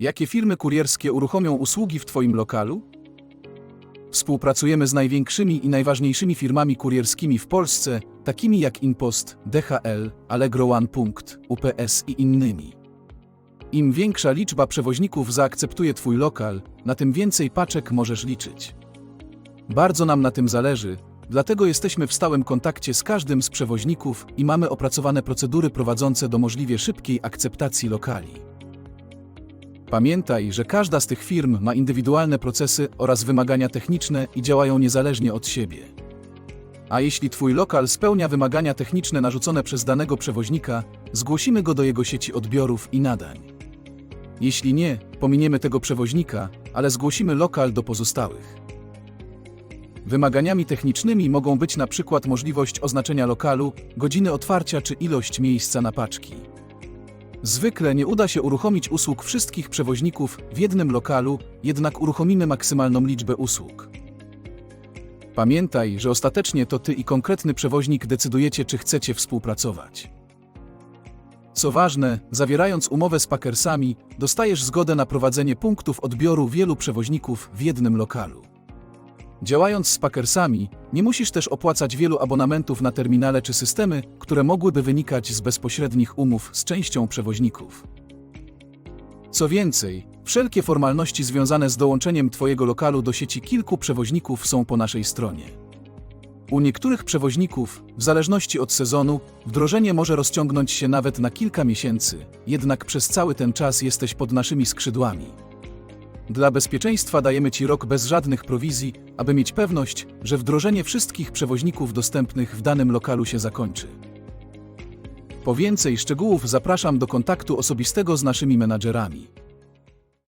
Jakie firmy kurierskie uruchomią usługi w Twoim lokalu? Współpracujemy z największymi i najważniejszymi firmami kurierskimi w Polsce, takimi jak InPost, DHL, Allegro One UPS i innymi. Im większa liczba przewoźników zaakceptuje Twój lokal, na tym więcej paczek możesz liczyć. Bardzo nam na tym zależy, dlatego jesteśmy w stałym kontakcie z każdym z przewoźników i mamy opracowane procedury prowadzące do możliwie szybkiej akceptacji lokali. Pamiętaj, że każda z tych firm ma indywidualne procesy oraz wymagania techniczne i działają niezależnie od siebie. A jeśli Twój lokal spełnia wymagania techniczne narzucone przez danego przewoźnika, zgłosimy go do jego sieci odbiorów i nadań. Jeśli nie, pominiemy tego przewoźnika, ale zgłosimy lokal do pozostałych. Wymaganiami technicznymi mogą być na przykład możliwość oznaczenia lokalu, godziny otwarcia czy ilość miejsca na paczki. Zwykle nie uda się uruchomić usług wszystkich przewoźników w jednym lokalu, jednak uruchomimy maksymalną liczbę usług. Pamiętaj, że ostatecznie to Ty i konkretny przewoźnik decydujecie, czy chcecie współpracować. Co ważne, zawierając umowę z Packersami, dostajesz zgodę na prowadzenie punktów odbioru wielu przewoźników w jednym lokalu. Działając z Packersami, nie musisz też opłacać wielu abonamentów na terminale czy systemy, które mogłyby wynikać z bezpośrednich umów z częścią przewoźników. Co więcej, wszelkie formalności związane z dołączeniem Twojego lokalu do sieci kilku przewoźników są po naszej stronie. U niektórych przewoźników, w zależności od sezonu, wdrożenie może rozciągnąć się nawet na kilka miesięcy, jednak przez cały ten czas jesteś pod naszymi skrzydłami. Dla bezpieczeństwa dajemy Ci rok bez żadnych prowizji, aby mieć pewność, że wdrożenie wszystkich przewoźników dostępnych w danym lokalu się zakończy. Po więcej szczegółów zapraszam do kontaktu osobistego z naszymi menadżerami.